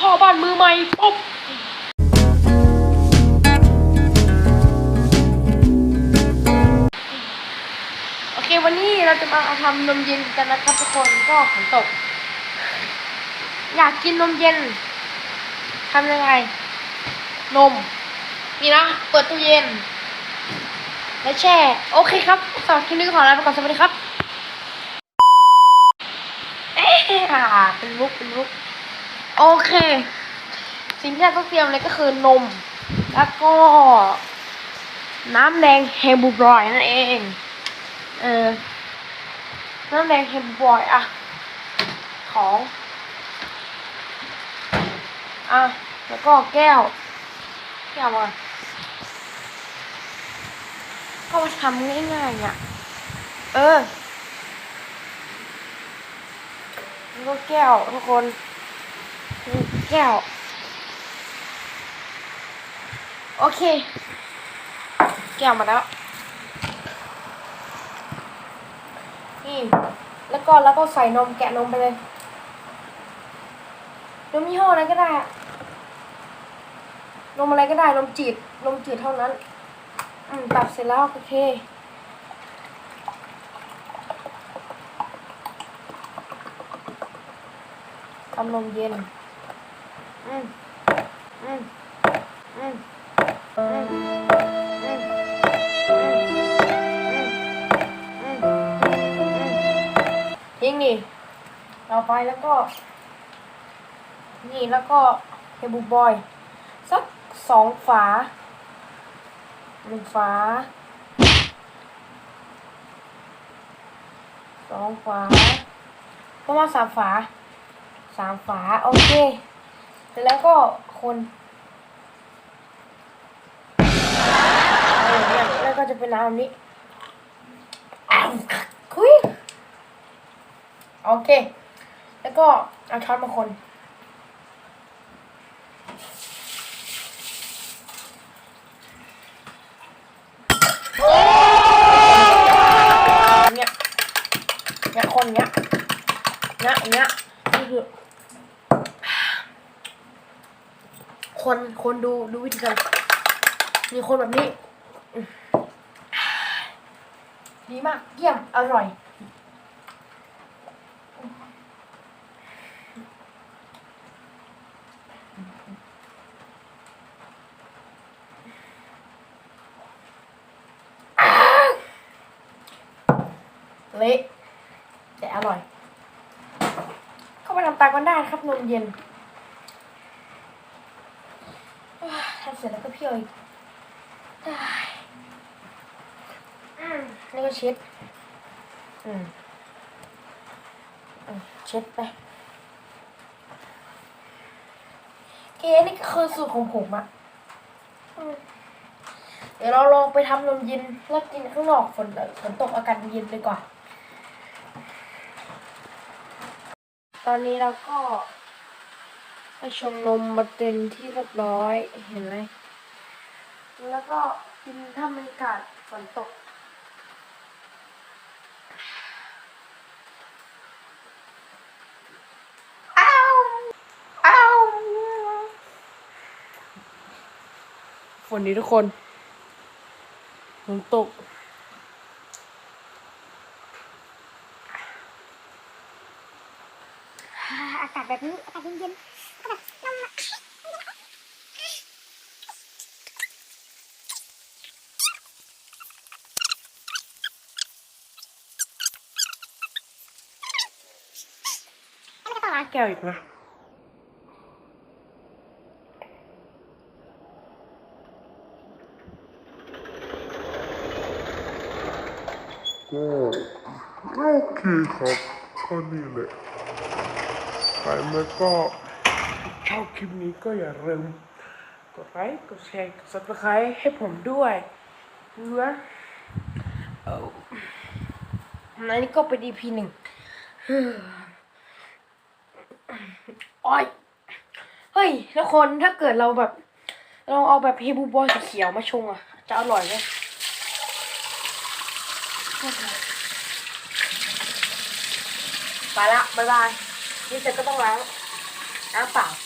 พ่อบ้านมือใหม่ปุ๊บโอเควันนี้เราจะมาทำนมเย็นกันนะครับทุกคนก็ฝนตก อยากกินนมเย็นทำยังไง นม นี่นะ เปิดตู้เย็น แล้วแช่ โอเคครับสำหรับคลิปนี้ก็ขอลาไปก่อนสวัสดีครับ เอ๊ะเป็นมุกเป็นมุก โอเค สิ่งที่เราต้องเตรียมเลยก็คือนม แล้วก็ น้ำแดงเฮมบูบรอยนั่นเอง เออ น้ำแดงเฮมบูบรอยอะของ อะ แล้วก็แก้ว แก้วมาก็มาทำง่ายๆอะเออแล้วก็แก้วทุกคน แก้ว โอเค แก้วมาแล้ว นี่ แล้วก็แล้วก็ใส่นมแกะนมไปเลยนมยี่ห้ออะไรก็ได้ นมอะไรก็ได้ นมจืด นมจืดเท่านั้น อืมตัดเสร็จแล้ว โอเคทำนมเย็น ทิ้งนี่ต่อไปแล้วก็ นี่แล้วก็เฮบูบอย สักสองฝาหนึ่งฝาสองฝาประมาณสามฝาสามฝา โอเค แล้วก็คนแล้วก็จะเป็นน้ำแบบนี้อ้าวคุยโอเค แล้วก็เอาช้อนมาคนเนี่ยเนี่ยคนเนี้ยเนี้ยเนี้ยนี่คือ คนคนดูดูวิธีการมีคนแบบนี้ ดีมาก เยี่ยม อร่อย เละแต่อร่อย ก็ไปทำตามกันได้ครับนมเย็นอ่าทำ เสร็จแล้วก็เพียวอีกอ่าอืมนี่ก็เช็ดอืมอืมเช็ดไปเกนี่ก็คือสูตรของผมอะอืมเดี๋ยวเราลองไปทำนมเย็นแล้วกินข้างนอกฝนฝนตกอากาศเย็นดีกว่าตอนนี้เราก็ ไปชมนมมาเต็มที่เรียบร้อยเห็นไหมแล้วก็กินถ้าบรรยากาศฝนตก อ้าว อ้าว ฝนนี้ทุกคนฝนตกอากาศแบบนี้อากาศเย็นๆาเกี่ยวอีกนะก็โอเคครับแค่นี้แหละใครไม่ก็ ชอบคลิปนี้ก็อย่าลืมกดไลค์กดแชร์กด subscribe ให้ผมด้วยนะเอาอันนี้ก็เป็น EP หนึ่งโอ้ยเฮ้ยทุกคนถ้าเกิดเราแบบเราเอาแบบเฮบูบอยสีเขียวมาชงอะ จะอร่อยไหมไปละ บ๊ายบาย นี่เสร็จก็ต้องล้าง 然后